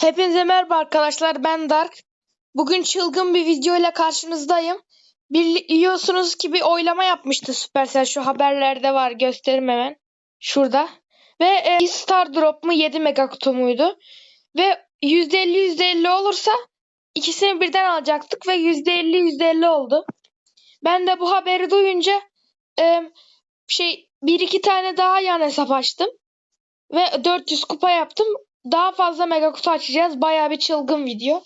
Hepinize merhaba arkadaşlar ben Dark. Bugün çılgın bir video ile karşınızdayım. Biliyorsunuz ki bir oylama yapmıştı Supercell şu haberlerde var gösterim hemen. Şurada. Ve e, Star Drop mu 7 mega kutu muydu? Ve %50 %50 olursa ikisini birden alacaktık ve %50 %50 oldu. Ben de bu haberi duyunca e, şey bir iki tane daha yan hesap açtım. Ve 400 kupa yaptım. Daha fazla mega kutu açacağız. Bayağı bir çılgın video.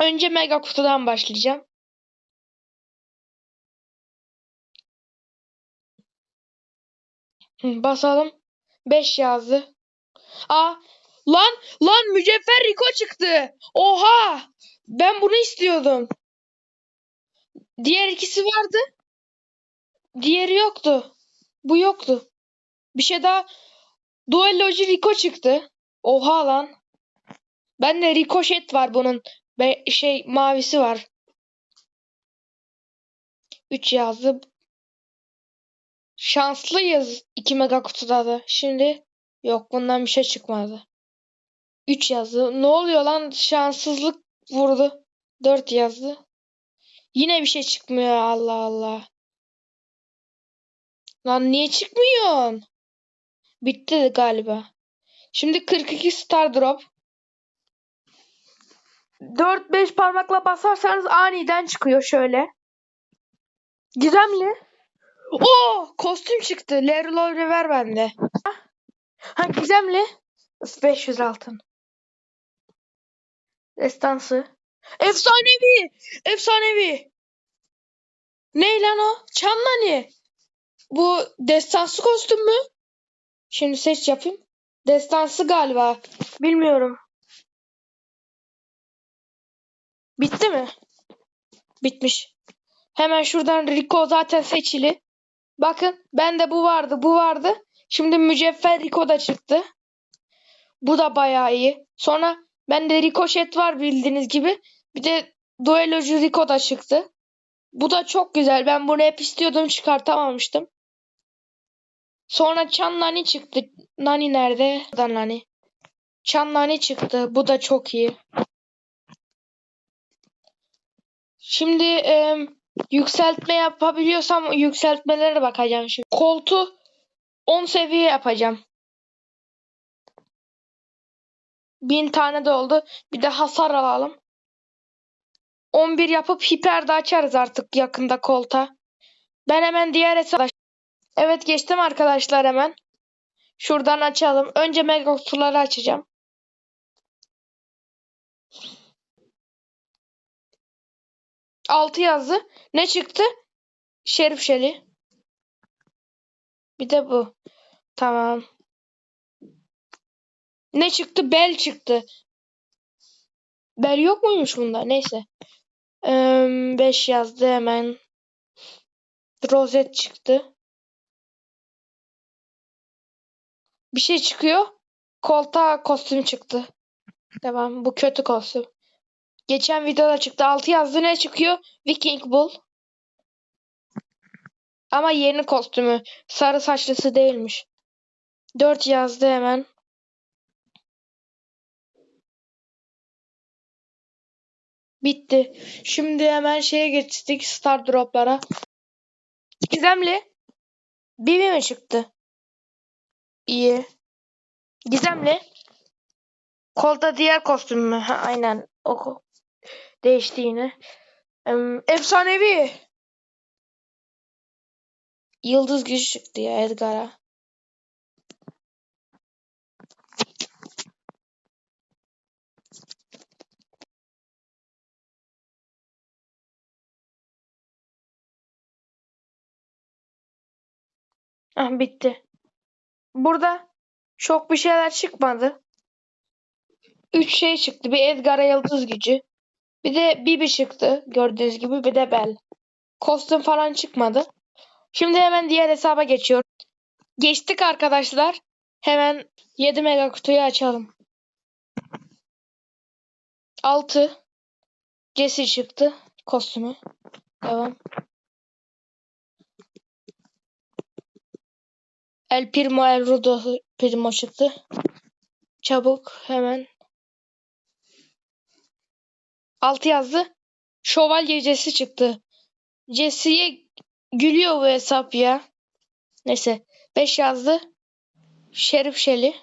Önce mega kutudan başlayacağım. Basalım. 5 yazdı. Aa lan lan mücevher Rico çıktı. Oha! Ben bunu istiyordum. Diğer ikisi vardı. Diğeri yoktu. Bu yoktu. Bir şey daha. Duellocu Rico çıktı. Oha lan. Ben de Ricochet var bunun. Be şey mavisi var. 3 yazdı. Şanslıyız 2 mega kutuda da. Şimdi yok bundan bir şey çıkmadı. 3 yazdı. Ne oluyor lan? Şanssızlık vurdu. 4 yazdı. Yine bir şey çıkmıyor Allah Allah. Lan niye çıkmıyor? Bitti galiba. Şimdi 42 star drop. 4-5 parmakla basarsanız aniden çıkıyor şöyle. Gizemli. Oo, kostüm çıktı. Leroy River bende. Ha gizemli. 500 altın. Destansı. Efsanevi. Efsanevi. Ne lan o? Çanlani. Bu destansı kostüm mü? Şimdi seç yapayım. Destansı galiba. Bilmiyorum. Bitti mi? Bitmiş. Hemen şuradan Rico zaten seçili. Bakın bende bu vardı bu vardı. Şimdi mücevher Rico da çıktı. Bu da bayağı iyi. Sonra bende Ricochet var bildiğiniz gibi. Bir de Duelocu Rico da çıktı. Bu da çok güzel. Ben bunu hep istiyordum çıkartamamıştım. Sonra Chan Nani çıktı. Nani nerede? Burada Nani. Chan Nani çıktı. Bu da çok iyi. Şimdi e, yükseltme yapabiliyorsam yükseltmelere bakacağım şimdi. Koltu 10 seviye yapacağım. 1000 tane de oldu. Bir de hasar alalım. 11 yapıp hiper de açarız artık yakında kolta. Ben hemen diğer hesap... Evet geçtim arkadaşlar hemen. Şuradan açalım. Önce mega kutuları açacağım. Altı yazdı. Ne çıktı? Şerif Şeli. Bir de bu. Tamam. Ne çıktı? Bel çıktı. Bel yok muymuş bunda? Neyse. 5 yazdı hemen. Rozet çıktı. Bir şey çıkıyor. Kolta kostüm çıktı. Tamam. Bu kötü kostüm. Geçen videoda çıktı. 6 yazdı ne çıkıyor? Viking Bull. Ama yeni kostümü. Sarı saçlısı değilmiş. 4 yazdı hemen. Bitti. Şimdi hemen şeye geçtik. Star Drop'lara. Gizemli. Bibi mi çıktı? İyi. Gizemli. Kolda diğer kostüm mü? Ha, aynen. O değişti yine. Efsanevi. Yıldız gücü çıktı ya Edgar'a. Ah bitti. Burada çok bir şeyler çıkmadı. Üç şey çıktı. Bir Edgar'a yıldız gücü. Bir de Bibi çıktı. Gördüğünüz gibi. Bir de Bell. Kostüm falan çıkmadı. Şimdi hemen diğer hesaba geçiyorum. Geçtik arkadaşlar. Hemen 7 mega kutuyu açalım. 6 Jesse çıktı. Kostümü. Devam. El Primo El Rudo Primo çıktı. Çabuk hemen. 6 yazdı. Şövalye Jesse çıktı. Jesse'ye gülüyor bu hesap ya. Neyse. 5 yazdı. Şerif Şeli.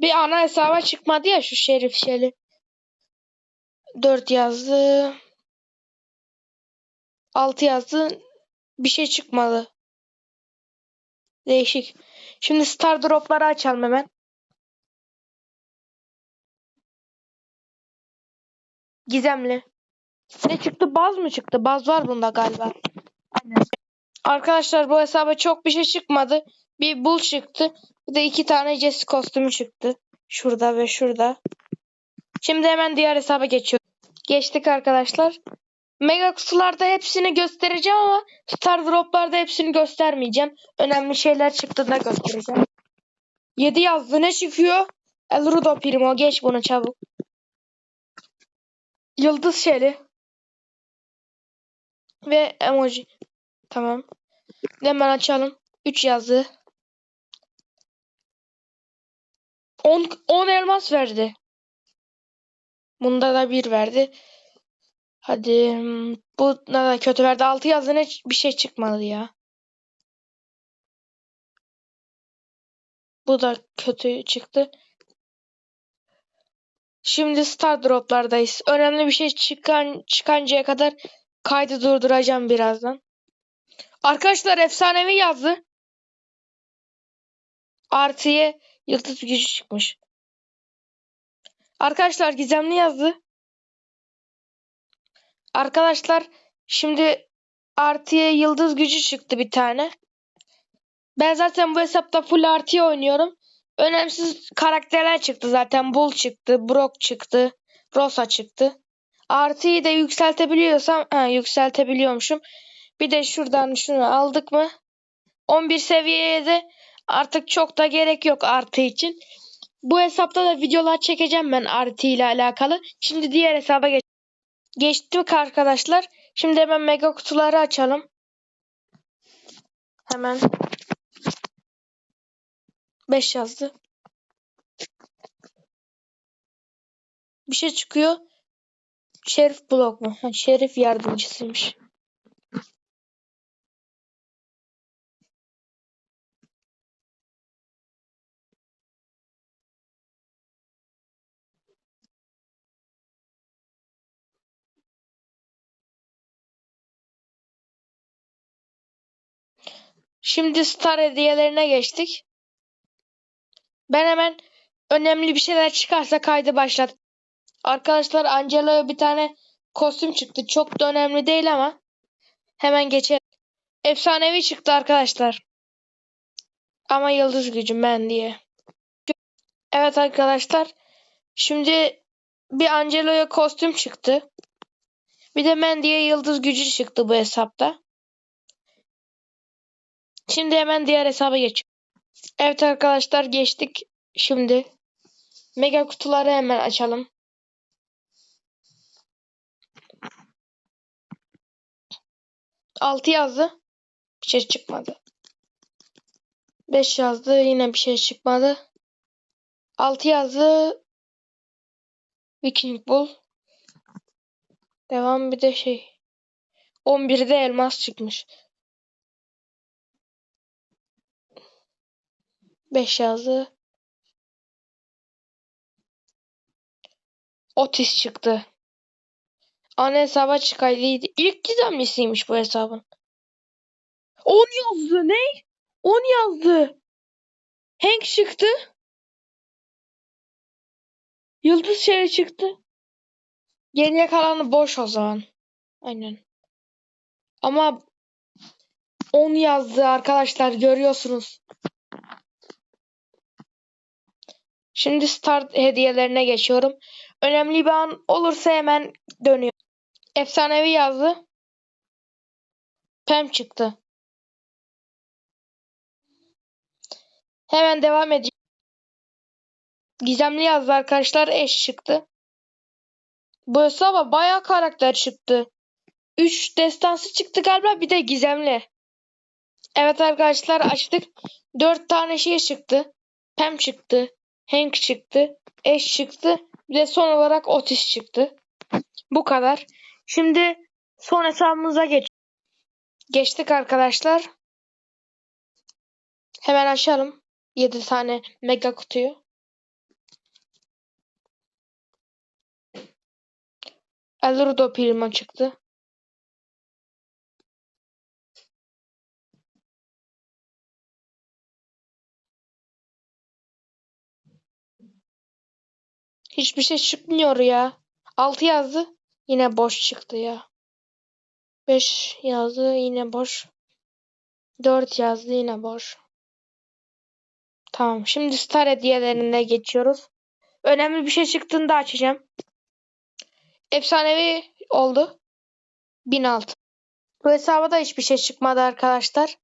Bir ana hesaba çıkmadı ya şu Şerif Şeli. 4 yazdı. 6 yazdı. Bir şey çıkmadı. Değişik. Şimdi Star Drop'ları açalım hemen. Gizemli. Ne çıktı? Baz mı çıktı? Baz var bunda galiba. Aynen. Arkadaşlar bu hesaba çok bir şey çıkmadı. Bir bul çıktı. Bir de iki tane Jesse kostümü çıktı. Şurada ve şurada. Şimdi hemen diğer hesaba geçiyorum. Geçtik arkadaşlar. Mega kutularda hepsini göstereceğim ama Star Drop'larda hepsini göstermeyeceğim. Önemli şeyler çıktığında göstereceğim. 7 yazdı. Ne çıkıyor? El Rudo Primo. Geç bunu çabuk. Yıldız Şeli. Ve emoji. Tamam. Hemen açalım. 3 yazdı. 10 10 elmas verdi. Bunda da 1 verdi. Hadi hmm, bu ne da kötü verdi. 6 yazdı ne bir şey çıkmadı ya. Bu da kötü çıktı. Şimdi Star Drop'lardayız. Önemli bir şey çıkan çıkancaya kadar kaydı durduracağım birazdan. Arkadaşlar efsanevi yazdı. Artıya yıldız gücü çıkmış. Arkadaşlar gizemli yazdı. Arkadaşlar şimdi artıya yıldız gücü çıktı bir tane. Ben zaten bu hesapta full artıya oynuyorum. Önemsiz karakterler çıktı zaten. Bull çıktı, Brock çıktı, Rosa çıktı. Artıyı da yükseltebiliyorsam, ha, yükseltebiliyormuşum. Bir de şuradan şunu aldık mı? 11 seviyeye de artık çok da gerek yok artı için. Bu hesapta da videolar çekeceğim ben artı ile alakalı. Şimdi diğer hesaba geç geçtik arkadaşlar. Şimdi hemen mega kutuları açalım. Hemen 5 yazdı. Bir şey çıkıyor. Şerif blok mu? Ha, şerif yardımcısıymış. Şimdi star hediyelerine geçtik. Ben hemen önemli bir şeyler çıkarsa kaydı başlat. Arkadaşlar Angela'ya bir tane kostüm çıktı. Çok da önemli değil ama hemen geçelim. Efsanevi çıktı arkadaşlar. Ama yıldız gücü ben diye. Evet arkadaşlar. Şimdi bir Angelo'ya kostüm çıktı. Bir de Mandy'ye yıldız gücü çıktı bu hesapta. Şimdi hemen diğer hesaba geçiyorum. Evet arkadaşlar geçtik. Şimdi mega kutuları hemen açalım. Altı yazdı. Bir şey çıkmadı. Beş yazdı. Yine bir şey çıkmadı. Altı yazdı. Viking Bull. Devam bir de şey. 11'de elmas çıkmış. 5 yazdı. Otis çıktı. Ana hesaba çıkaylıydı. İlk gizemlisiymiş bu hesabın. 10 yazdı ne? 10 yazdı. Hank çıktı. Yıldız şey çıktı. Geriye kalanı boş o zaman. Aynen. Ama 10 yazdı arkadaşlar görüyorsunuz. Şimdi start hediyelerine geçiyorum. Önemli bir an olursa hemen dönüyorum. Efsanevi yazdı. Pem çıktı. Hemen devam edeceğim. Gizemli yazdı arkadaşlar. Eş çıktı. Bu hesaba bayağı karakter çıktı. 3 destansı çıktı galiba bir de gizemli. Evet arkadaşlar açtık. 4 tane şey çıktı. Pem çıktı. Hank çıktı. Ash çıktı. Bir de son olarak Otis çıktı. Bu kadar. Şimdi son hesabımıza geç. Geçtik arkadaşlar. Hemen açalım. 7 tane mega kutuyu. Elrudo Primo çıktı. Hiçbir şey çıkmıyor ya. 6 yazdı. Yine boş çıktı ya. 5 yazdı yine boş. 4 yazdı yine boş. Tamam şimdi star hediyelerine geçiyoruz. Önemli bir şey çıktığında açacağım. Efsanevi oldu. 1006. Bu hesaba da hiçbir şey çıkmadı arkadaşlar.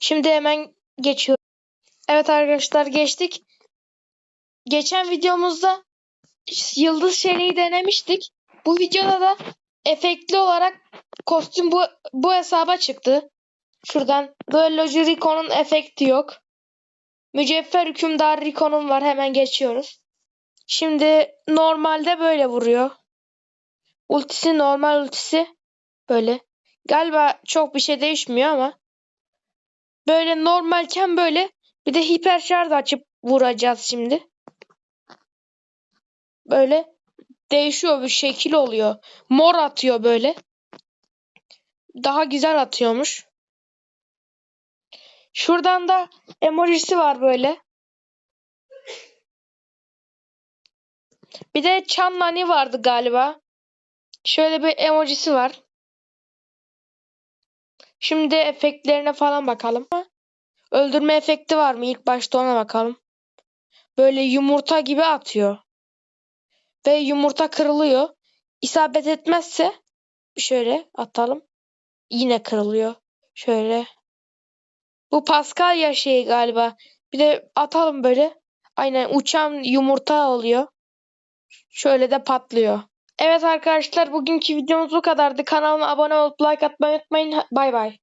Şimdi hemen geçiyorum. Evet arkadaşlar geçtik. Geçen videomuzda yıldız şeriyi denemiştik. Bu videoda da efektli olarak kostüm bu, bu hesaba çıktı. Şuradan Duellocu Rico'nun efekti yok. Mücevher hükümdar Rico'nun var. Hemen geçiyoruz. Şimdi normalde böyle vuruyor. Ultisi normal ultisi böyle. Galiba çok bir şey değişmiyor ama böyle normalken böyle bir de hiper şarj açıp vuracağız şimdi. Böyle değişiyor bir şekil oluyor. Mor atıyor böyle. Daha güzel atıyormuş. Şuradan da emojisi var böyle. Bir de Chan Nani vardı galiba. Şöyle bir emojisi var. Şimdi efektlerine falan bakalım. Öldürme efekti var mı? İlk başta ona bakalım. Böyle yumurta gibi atıyor. Ve yumurta kırılıyor. İsabet etmezse şöyle atalım. Yine kırılıyor. Şöyle. Bu Paskalya şeyi galiba. Bir de atalım böyle. Aynen uçan yumurta oluyor. Şöyle de patlıyor. Evet arkadaşlar bugünkü videomuz bu kadardı. Kanalıma abone olup like atmayı unutmayın. Bay bay.